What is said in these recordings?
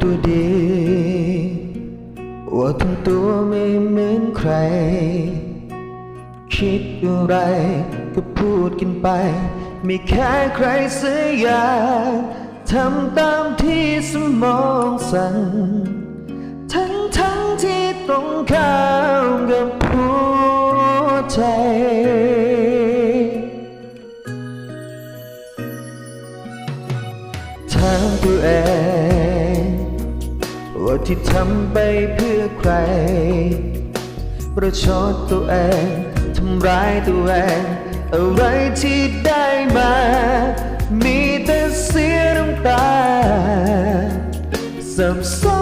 ตัวดี ว่าทั้งตัวไม่เหมือนใคร คิดอะไรก็พูดกันไป ไม่แค่ใครเสักอย่างทำตามที่สมองสั่งทั้งทั้งที่ตรงข้ามกับหัวใจถามตัวเอง ว่าที่ทำไปเพื่อใคร ประชดตัวเองทำร้ายตัวเองอะไรที่ได้มา มีแต่เสียน้ำตาสับสน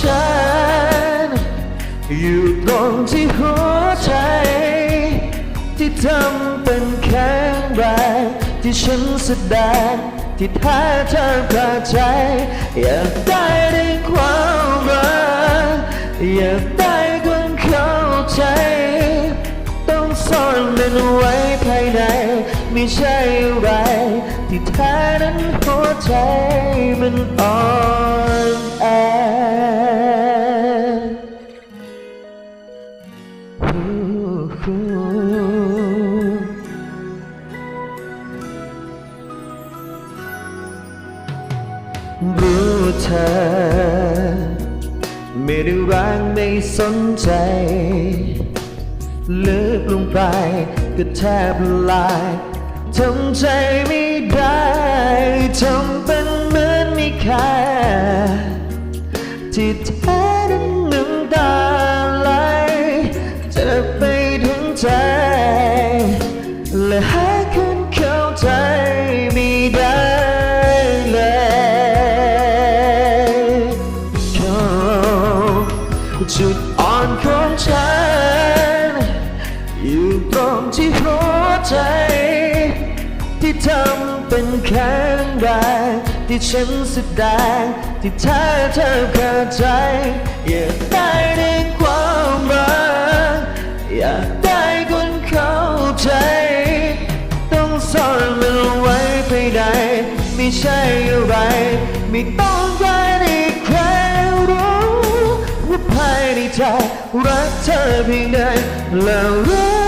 ฉัน อยู่ตรงที่หัวใจ ที่ทำเป็นแข็งแรงที่ฉันแสดงที่แท้เธอพาใจ อยากได้ในความรักอยากได้คนเข้าใจ ต้องซ่อนมันไว้ภายใน ไม่ใช่อะไร ที่แท้นั้นหัวใจมันอ่อน รู้เธอ ไม่ได้รักไม่สนใจลึกลงไปก็แทบละลายทำใจไม่ได้ จุดอ่อนของฉัน อยู่ตรงที่หัวใจ ที่ทำเป็นแข็งแรงที่ฉันแสดงที่แท้เธอเข้าใจ อยากได้ในความรักอยากได้คนเข้าใจ ต้องซ่อนมันไว้ภายในไม่ใช่อะไร ไม่ต้อง ใจรักเธอเพียงใดแล้วรั